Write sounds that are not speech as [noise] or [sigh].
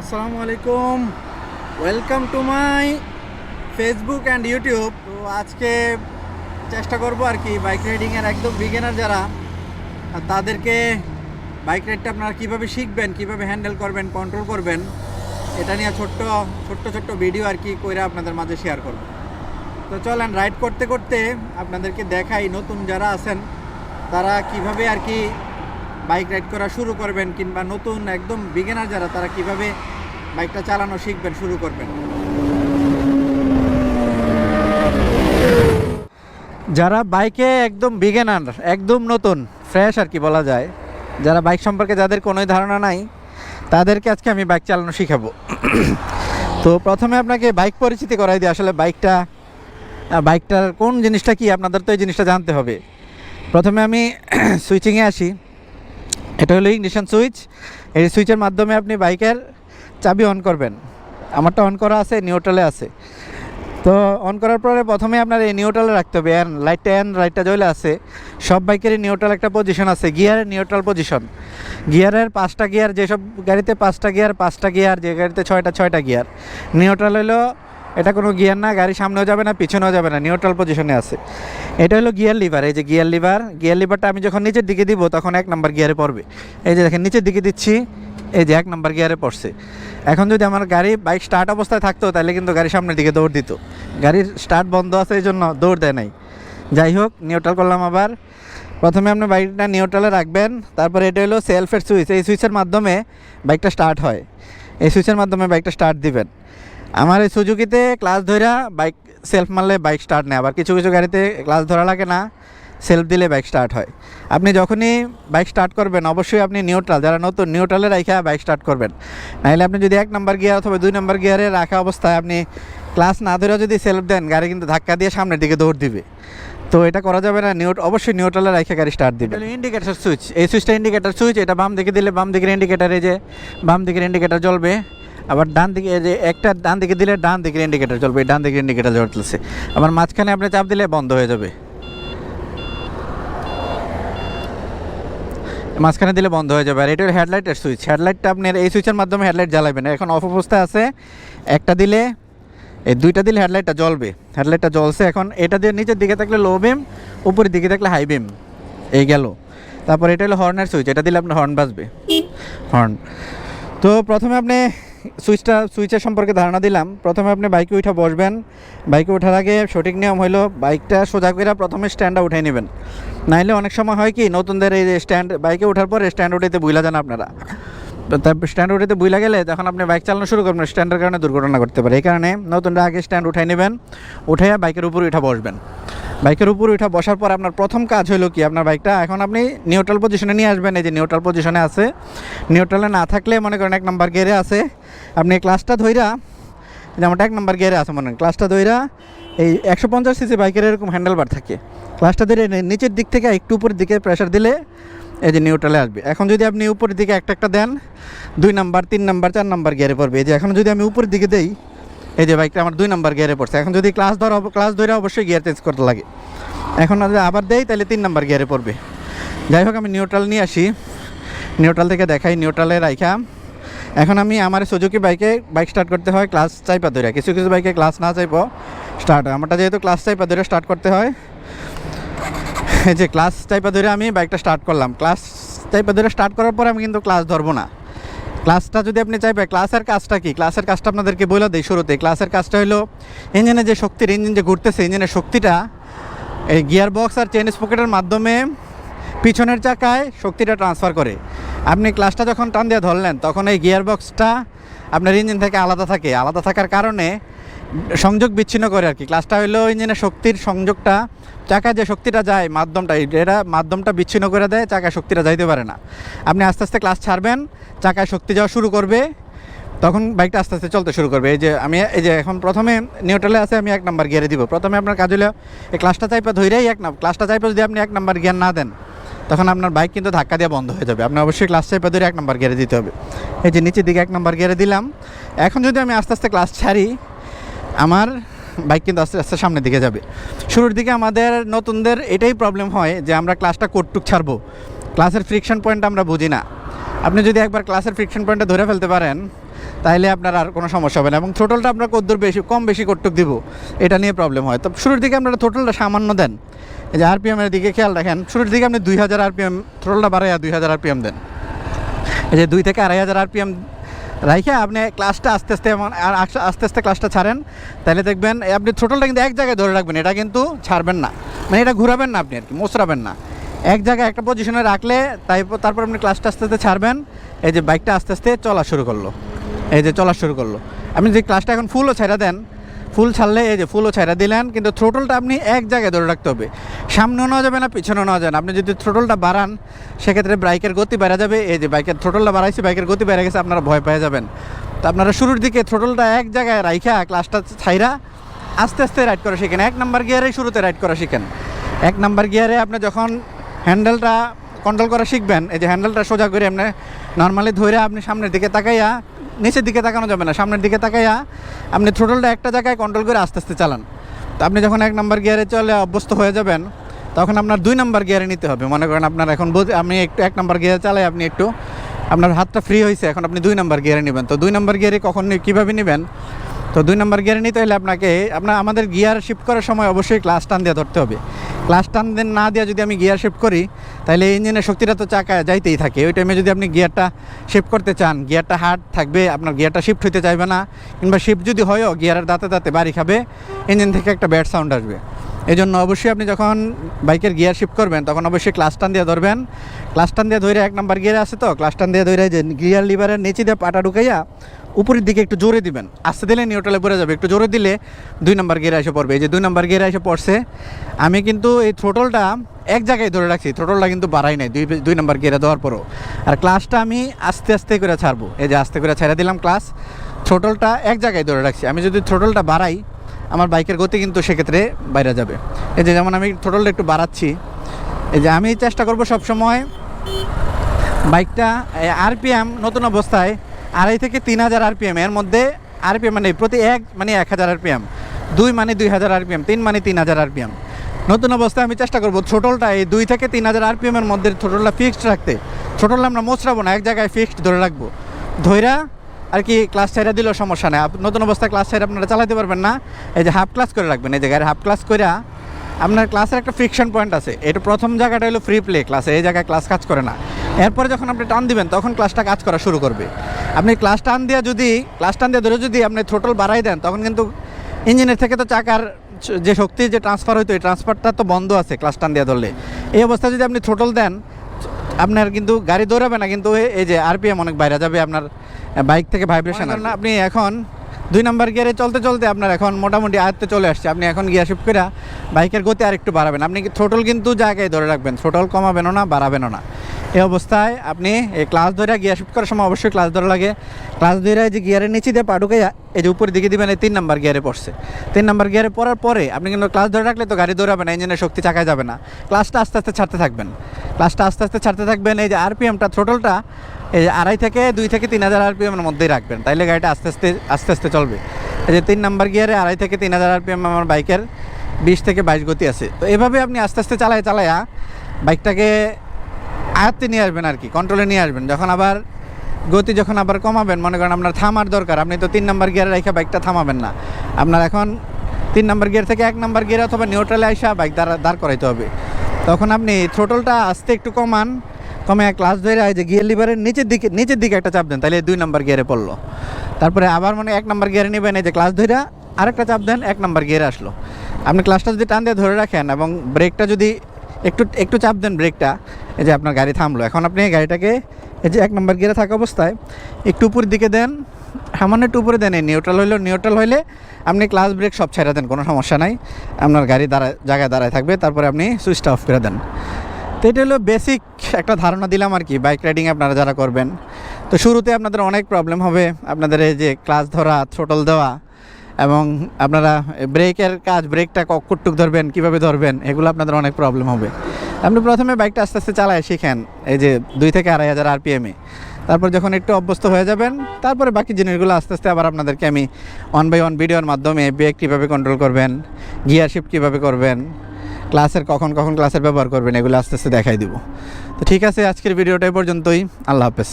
আসসালামু আলাইকুম। Welcome to my Facebook and YouTube তো আজকে চেষ্টা করব আর কি বাইক রাইডিংয়ের একদম বিগিনার যারা তাদেরকে বাইক রাইডটা আপনারা কীভাবে শিখবেন, কীভাবে হ্যান্ডেল করবেন কন্ট্রোল করবেন, এটা নিয়ে ছোট্ট ছোট্ট ছোট্ট ভিডিও আর কি করে আপনাদের মাঝে শেয়ার করব। তো চলেন রাইড করতে করতে আপনাদেরকে দেখাই নতুন যারা আছেন, তারা কীভাবে আর কি বাইক রাইড করা শুরু করবেন কিংবা নতুন একদম বিগিনার যারা, তারা কীভাবে বাইকটা চালানো শিখবেন শুরু করবেন? যারা বাইকে একদম বিগিনার একদম নতুন ফ্রেশ আর কি বলা যায়, যারা বাইক সম্পর্কে যাদের কোনোই ধারণা নাই, তাদেরকে আজকে আমি বাইক চালানো শিখাবো। তো প্রথমে আপনাকে বাইক পরিচিতি করাই দিই আসলে বাইকটা বাইকটার কোন জিনিসটা কি, আপনাদের তো এই জিনিসটা জানতে হবে। প্রথমে আমি [clears throat] সুইচিংয়ে আসি। এটা হলো ইগনিশন সুইচ এই সুইচের মাধ্যমে আপনি বাইকের চাবি অন করবেন। আমারটা অন করা আছে নিউট্রালে আছে। তো অন করার পরে প্রথমে আপনার এই নিউট্রালে রাখতে হবে। অ্যান লাইটটা অ্যান লাইটটা জ্বলে আছে। সব বাইকেরই নিউট্রাল একটা পজিশন আছে। গিয়ারের নিউট্রাল পজিশন গিয়ারের পাঁচটা গিয়ার যেসব গাড়িতে পাঁচটা গিয়ার পাঁচটা গিয়ার যে গাড়িতে ছয়টা ছয়টা গিয়ার নিউট্রাল হলো এটা কোনো গিয়ার না, গাড়ি সামনেও যাবে না, পিছনেও যাবে না নিউট্রাল পজিশনে আছে। এটা হলো গিয়ার লিভার এই যে গিয়ার লিভার গিয়ার লিভারটা আমি যখন নিচের দিকে দিব, তখন এক নাম্বার গিয়ারে পড়বে। এই যে দেখেন, নিচের দিকে দিচ্ছি, এই যে এক নাম্বার গিয়ারে পড়ছে। এখন যদি আমার গাড়ি বাইক স্টার্ট অবস্থায় থাকতো, তাহলে কিন্তু গাড়ি সামনের দিকে দৌড় দিত। গাড়ির স্টার্ট বন্ধ আছে, এই জন্য দৌড় দেয় নাই। যাই হোক নিউট্রাল করলাম আবার। প্রথমে আপনি বাইকটা নিউট্রালে রাখবেন, তারপরে এটা হলো সেলফের সুইচ এই সুইচের মাধ্যমে বাইকটা স্টার্ট হয়। এই সুইচের মাধ্যমে বাইকটা স্টার্ট দিবেন। আমার এই সুজুকিতে ক্লাস ধরা বাইক সেলফ মারলে বাইক স্টার্ট নেয়। আবার কিছু কিছু গাড়িতে ক্লাস ধরা লাগে না সেলফ দিলে বাইক স্টার্ট হয়। আপনি যখনই বাইক স্টার্ট করবেন, অবশ্যই আপনি নিউট্রাল যারা নতুন নিউট্রালে রাখা বাইক স্টার্ট করবেন। নাহলে আপনি যদি এক নম্বর গিয়ার অথবা দুই নম্বর গিয়ারে রাখা অবস্থায় আপনি ক্লাস না ধরে যদি সেলফ দেন, গাড়ি কিন্তু ধাক্কা দিয়ে সামনের দিকে দৌড় দিবে। তো এটা করা যাবে না নিউট অবশ্যই নিউট্রালে রেখে গাড়ি স্টার্ট দিবে। ইন্ডিকেটার সুইচ এই সুইচটা ইন্ডিকেটার সুইচ এটা বাম দিকে দিলে বাম দিকের ইন্ডিকেটারে যে, বাম দিকের ইন্ডিকেটার জ্বলবে। আবার ডান দিকে যে একটা ডান দিকে দিলে ডান দিকের ইন্ডিকেটার চলবে ডান দিকের ইন্ডিকেটার জ্বলতেছে আবার মাঝখানে আপনি চাপ দিলে বন্ধ হয়ে যাবে। মাঝখানে দিলে বন্ধ হয়ে যাবে। আর এটা হেডলাইটের সুইচ হেডলাইটটা আপনার এই সুইচের মাধ্যমে হেডলাইট জ্বালাবেন এখন অফ অবস্থায় আছে। একটা দিলে, এই দুইটা দিলে হেডলাইটটা জ্বলবে। হেডলাইটটা জ্বলছে। এখন এটা দিয়ে নিচের দিকে থাকলে লো বিম উপরের দিকে থাকলে হাই বিম এই গেল। তারপর এটা হলো হর্নের সুইচ এটা দিলে আপনার হর্ন বাজবে। হর্ন তো প্রথমে আপনি সুইচটা, সুইচের সম্পর্কে ধারণা দিলাম। প্রথমে আপনি বাইকে উঠা বসবেন। বাইকে ওঠার আগে সঠিক নিয়ম হলো বাইকটা সোজা করে প্রথমে স্ট্যান্ডটা উঠে নেবেন। নাহলে অনেক সময় হয় কি, নতুনদের এই স্ট্যান্ড, বাইকে ওঠার পর স্ট্যান্ড উঠাইতে বুঝলা যান আপনারা। স্ট্যান্ড উঠাইতে বুইলা গেলে তখন আপনি বাইক চালানো শুরু করবেন স্ট্যান্ডের কারণে দুর্ঘটনা করতে পারে। এই কারণে নতুনরা আগে স্ট্যান্ড উঠাই নেবেন, উঠাইয়া বাইকের উপর উঠা বসবেন। বাইকের উপর উঠা বসার পর আপনার প্রথম কাজ হলো কি? আপনার বাইকটা এখন আপনি নিউট্রাল পজিশনে নিয়ে আসবেন। এই যে নিউট্রাল পজিশনে আছে নিউট্রালে না থাকলে মনে করেন এক নাম্বার গিয়ারে আছে। আপনি ক্লাসটা ধইরা যেমন এক নম্বর গিয়ারে আছে মনে করেন ক্লাসটা ধইরা এই একশো পঞ্চাশ সিসি বাইকের এরকম হ্যান্ডেল বার থাকে ক্লাসটা ধরে নিচের দিক থেকে একটু উপরের দিকে প্রেশার দিলে এই যে নিউট্রালে আসবে। এখন যদি আপনি উপরের দিকে একটা একটা দেন, দুই নাম্বার তিন নাম্বার চার নাম্বার গিয়ারে পড়বে। এই যে এখন যদি আমি উপরের দিকে দেই, এই যে বাইকটা আমার দুই নাম্বার গিয়ারে পড়ছে। এখন যদি ক্লাস ধর ক্লাস ধরে অবশ্যই গিয়ার চেঞ্জ করতে লাগে। এখন যদি আবার দেই, তাহলে তিন নাম্বার গিয়ারে পড়বে। যাই হোক, আমি নিউট্রাল নিয়ে আসি। নিউট্রাল থেকে দেখাই নিউট্রালে রাইখা। এখন আমি আমার সুজুকি বাইকে বাইক স্টার্ট করতে হয় ক্লাস চাইপা ধরে। কিছু কিছু বাইকে ক্লাস না চাইব স্টার্ট আমারটা যেহেতু ক্লাস চাইপা ধরে স্টার্ট করতে হয় যে ক্লাস টাইপা ধরে আমি বাইকটা স্টার্ট করলাম। ক্লাস টাইপা ধরে স্টার্ট করার পর আমি কিন্তু ক্লাস ধরবো না। ক্লাসটা যদি আপনি চাইবে ক্লাসের কাজটা কি? ক্লাসের কাজটা আপনাদেরকে বলে দিই শুরুতে। ক্লাসের কাজটা হলো ইঞ্জিনে যে শক্তির ইঞ্জিন যে ঘুরতেছে ইঞ্জিনের শক্তিটা এই গিয়ার বক্স আর চেন স্পকেটের মাধ্যমে পিছনের চাকায় শক্তিটা ট্রান্সফার করে। আপনি ক্লাসটা যখন টান দিয়ে ধরলেন, তখন এই গিয়ার বক্সটা আপনার ইঞ্জিন থেকে আলাদা থাকে। আলাদা থাকার কারণে সংযোগ বিচ্ছিন্ন করে আর কি। ক্লাসটা হলো ইঞ্জিনের শক্তির সংযোগটা, চাকায় যে শক্তিটা যায় মাধ্যমটা, এটা মাধ্যমটা বিচ্ছিন্ন করে দেয়, চাকায় শক্তিটা যাইতে পারে না। আপনি আস্তে আস্তে ক্লাস ছাড়বেন, চাকায় শক্তি যাওয়া শুরু করবে, তখন বাইকটা আস্তে আস্তে চলতে শুরু করবে। এই যে আমি, এই যে এখন প্রথমে নিউট্রালে আছে, আমি এক নাম্বার গিয়ারে দিব। প্রথমে আপনার কাজ হলো এই ক্লাসটা চাইপা ধরেই এক নাম্বার ক্লাসটা চাইপা যদি আপনি এক নাম্বার গিয়ার না দেন, তখন আপনার বাইক কিন্তু ধাক্কা দিয়ে বন্ধ হয়ে যাবে। আপনি অবশ্যই ক্লাস চাইপা ধরে এক নাম্বার গিয়ারে দিতে হবে। এই যে নিচের দিকে এক নাম্বার গিয়ারে দিলাম। এখন যদি আমি আস্তে আস্তে ক্লাস ছাড়ি আমার বাইক কিন্তু আস্তে আস্তে সামনের দিকে যাবে। শুরুর দিকে আমাদের নতুনদের এটাই প্রবলেম হয় যে আমরা ক্লাসটা কোটটুক ছাড়বো। ক্লাসের ফ্রিকশন পয়েন্ট আমরা বুঝি না। আপনি যদি একবার ক্লাসের ফ্রিকশন পয়েন্টটা ধরে ফেলতে পারেন, তাইলে আপনার আর কোনো সমস্যা হবে না এবং থ্রোটলটা আপনার কদ্দূর বেশি, কম বেশি কটুক দিব। এটা নিয়ে প্রবলেম হয়। তো শুরুর দিকে আপনারা থ্রোটলটা সামান্য দেন। এই যে আরপিএমের দিকে খেয়াল রাখেন, শুরুর দিকে আপনি দুই হাজার আরপিএম থ্রোটলটা বাড়াইয়া দুই হাজার আরপিএম দেন। এই যে দুই থেকে আড়াই হাজার আরপিএম রাইখে, আপনি ক্লাসটা আস্তে আস্তে আস্তে আস্তে ক্লাসটা ছাড়েন। তাহলে দেখবেন আপনি থ্রোটলটা কিন্তু এক জায়গায় ধরে রাখবেন, এটা কিন্তু ছাড়বেন না। মানে এটা ঘুরাবেন না আপনি আর কি মোচড়াবেন না। এক জায়গায় একটা পজিশনে রাখলে, তাই তারপর আপনি ক্লাসটা আস্তে আস্তে ছাড়বেন। এই যে বাইকটা আস্তে আস্তে চলা শুরু করল। এই যে চলা শুরু করল। আপনি যে ক্লাসটা এখন ফুলও ছেড়ে দেন ফুল ছাড়লে এই যে ফুলও ছেড়ে দিলেন, কিন্তু থ্রোটলটা আপনি এক জায়গায় ধরে রাখতে হবে। সামনেও নেওয়া যাবে না, পিছনেও নেওয়া যাবে না। আপনি যদি থ্রোটলটা বাড়ান, সেক্ষেত্রে বাইকের গতি বেড়ে যাবে। এই যে বাইকের থ্রোটলটা বাড়াইছে, বাইকের গতি বেড়ে গেছে, আপনারা ভয় পেয়ে যাবেন। তো আপনারা শুরুর দিকে থ্রোটলটা এক জায়গায় রাইখা, ক্লাসটা ছাইরা আস্তে আস্তে রাইড করা শিখেন। এক নাম্বার গিয়ারে শুরুতে রাইড করা শিখেন। এক নাম্বার গিয়ারে আপনি যখন হ্যান্ডেলটা কন্ট্রোল করা শিখবেন, এই যে হ্যান্ডেলটা সোজা করে আপনি নর্মালি ধরে আপনি সামনের দিকে তাকাইয়া নিচের দিকে তাকানো যাবে না, সামনের দিকে তাকাইয়া আপনি থ্রোটলটা একটা জায়গায় কন্ট্রোল করে আস্তে আস্তে চালান। তো আপনি যখন এক নাম্বার গিয়ারে চলে অভ্যস্ত হয়ে যাবেন, তখন আপনার দুই নাম্বার গিয়ারে নিতে হবে। মনে করেন আপনার এখন আপনি একটু এক নাম্বার গিয়ারে চালাই, আপনি একটু আপনার হাতটা ফ্রি হয়েছে এখন আপনি দুই নাম্বার গিয়ারে নেবেন। তো দুই নাম্বার গিয়ারে কখন কীভাবে নেবেন? তো দুই নাম্বার গিয়ারে নিতে হলে আপনাকে আপনার আমাদের গিয়ার শিফট করার সময় অবশ্যই ক্লাস টান দিয়ে ধরতে হবে। ক্লাস টান না দিয়ে যদি আমি গিয়ার শিফট করি তাহলে ইঞ্জিনের শক্তিটা তো চাকা যাইতেই থাকে। ওই টাইমে যদি আপনি গিয়ারটা শিফট করতে চান, গিয়ারটা হার্ড থাকবে, আপনার গিয়ারটা শিফট হইতে চাইবে না, কিংবা শিফট যদি হয়ও গিয়ারের দাঁতে দাঁতে বাড়ি খাবে ইঞ্জিন থেকে একটা ব্যাড সাউন্ড আসবে। এই জন্য অবশ্যই আপনি যখন বাইকের গিয়ার শিফট করবেন, তখন অবশ্যই ক্লাস টান দিয়ে ধরবেন। ক্লাস টান দিয়ে ধরে এক নাম্বার গিয়ারে আছে তো ক্লাস টান দিয়ে ধরে যে গিয়ার লিভারের নিচে দিয়ে পাটা ঢুকাইয়া উপরের দিকে একটু জোরে দিবেন। আস্তে দিলে নিউট্রালে পড়ে যাবে। একটু জোরে দিলে দুই নাম্বার গিয়ারে এসে পড়বে। এই যে দুই নাম্বার গিয়ারে এসে পড়ছে, আমি কিন্তু এই থ্রোটলটা এক জায়গায় ধরে রাখছি। থ্রোটলটা কিন্তু বাড়াই নাই, দুই দুই নাম্বার গিয়ারে দেওয়ার পরও। আর ক্লাসটা আমি আস্তে আস্তে করে ছাড়বো। এই যে আস্তে করে ছেড়ে দিলাম ক্লাস থ্রোটলটা এক জায়গায় ধরে রাখছি। আমি যদি থ্রোটলটা বাড়াই, আমার বাইকের গতি কিন্তু সেক্ষেত্রে বাইরে যাবে। এই যে যেমন আমি থ্রোটলটা একটু বাড়াচ্ছি, এই যে আমি চেষ্টা করব সবসময় বাইকটা আরপিএম নতুন অবস্থায় আড়াই থেকে তিন হাজার আরপিএম। এর মধ্যে আরপিএম মানে প্রতি এক মানে এক হাজার আরপিএম। দুই মানে দুই হাজার আরপিএম, তিন মানে তিন হাজার আরপিএম। নতুন অবস্থায় আমি চেষ্টা করব ছোটলটা, এই দুই থেকে তিন হাজার আরপিএম এর মধ্যে ছোটলটা ফিক্সড রাখতে। ছোটলটা আমরা মোচড়াবো না, এক জায়গায় ফিক্সড ধরে রাখব। ধৈরা আর কি ক্লাস ছাইরা দিলেও সমস্যা নেই। নতুন অবস্থায় ক্লাস ছাইরা আপনারা চালাতে পারবেন না। এই যে হাফ ক্লাস করে রাখবেন, এই জায়গায় হাফ ক্লাস করে আপনার ক্লাসের একটা ফ্রিকশন পয়েন্ট আছে। এটা প্রথম জায়গাটা হলো ফ্রি প্লে ক্লাসে এই জায়গায় ক্লাস কাজ করে না। এরপরে যখন আপনি টান দিবেন, তখন ক্লাসটা কাজ করা শুরু করবে। আপনি ক্লাস টান দিয়ে যদি ক্লাস টান দিয়ে ধরে যদি আপনি থ্রোটল বাড়াই দেন, তখন কিন্তু ইঞ্জিনের থেকে তো চাকার যে শক্তি যে ট্রান্সফার হইতো, এই ট্রান্সফারটা তো বন্ধ আছে ক্লাস টান দিয়ে ধরলে। এই অবস্থায় যদি আপনি থ্রোটল দেন, আপনার কিন্তু গাড়ি দৌড়াবে না, কিন্তু এই যে আরপিএম অনেক বাইরে যাবে, আপনার বাইক থেকে ভাইব্রেশন আপনি এখন দুই নম্বর গিয়ারে চলতে চলতে আপনার এখন মোটামুটি আয়ত্তে চলে আসছে। আপনি এখন গিয়ার শিফট করে বাইকের গতি আর একটু বাড়াবেন। আপনি থ্রোটল কিন্তু জায়গায় ধরে রাখবেন থ্রোটল কমাবেনও না, বাড়াবেনও না। এই অবস্থায় আপনি এই ক্লাস ধরে গিয়ার শিফট করার সময় অবশ্যই ক্লাস ধরা লাগে। ক্লাস ধরে যে গিয়ারের নিচে দিয়ে পাটুকে এই যে উপরের দিকে দিবেন, এই তিন নাম্বার গিয়ারে পড়ছে। তিন নাম্বার গিয়ারে পড়ার পরে আপনি কিন্তু ক্লাস ধরে রাখলে তো গাড়ি দৌড়াবে না, ইঞ্জিনের শক্তি চাকায় যাবে না। ক্লাসটা আস্তে আস্তে ছাড়তে থাকবেন। ক্লাসটা আস্তে আস্তে ছাড়তে থাকবেন, এই যে আরপিএমটা থ্রোটলটা এই যে আড়াই থেকে দুই থেকে তিন হাজার আরপিএমের মধ্যেই রাখবেন। তাইলে গাড়িটা আস্তে আস্তে আস্তে আস্তে চলবে। এই যে তিন নাম্বার গিয়ারে আড়াই থেকে তিন হাজার আরপিএম আমার বাইকের বিশ থেকে বাইশ গতি আছে। তো এভাবে আপনি আস্তে আস্তে চালায় চালায়া বাইকটাকে আয়ত্তে নিয়ে আসবেন আর কি কন্ট্রোলে নিয়ে আসবেন। যখন আবার গতি যখন আবার কমাবেন, মনে করেন আপনার থামার দরকার, আপনি তো তিন নাম্বার গিয়ারে রেখে বাইকটা থামাবেন না। আপনার এখন তিন নাম্বার গিয়ার থেকে এক নাম্বার গিয়ার অথবা নিউট্রালে আসা বাইক দাঁড়া, দাঁড় করাইতে হবে। তখন আপনি থ্রোটলটা আস্তে একটু কমান, কমে ক্লাস ধরে যে গিয়ার লিভারের নিচের দিকে নিচের দিকে একটা চাপ দেন তাহলে দুই নাম্বার গিয়ারে পড়ল। তারপরে আবার মানে এক নাম্বার গিয়ারে নেবেন, এই যে ক্লাস ধরে আরেকটা চাপ দেন, এক নাম্বার গিয়ারে আসলো। আপনি ক্লাসটা যদি টান দিয়ে ধরে রাখেন এবং ব্রেকটা যদি একটু একটু চাপ দেন ব্রেকটা। এই যে আপনার গাড়ি থামলো। এখন আপনি গাড়িটাকে, এই যে এক নম্বর গিয়ারে থাকা অবস্থায়, একটু উপরের দিকে দেন। সামান্য একটু উপরে দেন। নিউট্রাল হইল নিউট্রাল হইলে আপনি ক্লাস ব্রেক সব ছেড়ে দেন, কোনো সমস্যা নাই। আপনার গাড়ি দাঁড়ায়, জায়গায় দাঁড়ায় থাকবে। তারপরে আপনি সুইচটা অফ করে দেন। তো এটা হলো বেসিক একটা ধারণা দিলাম আর কি বাইক রাইডিং আপনারা যারা করবেন। তো শুরুতে আপনাদের অনেক প্রবলেম হবে। আপনাদের এই যে ক্লাস ধরা থ্রোটল দেওয়া এবং আপনারা ব্রেকের কাজ, ব্রেকটা কটুক ধরবেন, কীভাবে ধরবেন, এগুলো আপনাদের অনেক প্রবলেম হবে। আপনি প্রথমে বাইকটা আস্তে আস্তে চালায় শিখেন, এই যে দুই থেকে আড়াই হাজার আরপিএমে তারপর যখন একটু অভ্যস্ত হয়ে যাবেন, তারপরে বাকি জিনিসগুলো আস্তে আস্তে আবার আপনাদেরকে আমি ওয়ান বাই ওয়ান ভিডিওর মাধ্যমে ব্রেক কীভাবে কন্ট্রোল করবেন গিয়ার শিফট কীভাবে করবেন ক্লাসের কখন কখন ক্লাসের ব্যবহার করবেন, এগুলো আস্তে আস্তে দেখাই দিব। তো ঠিক আছে, আজকের ভিডিওটা পর্যন্তই। আল্লাহ হাফেজ।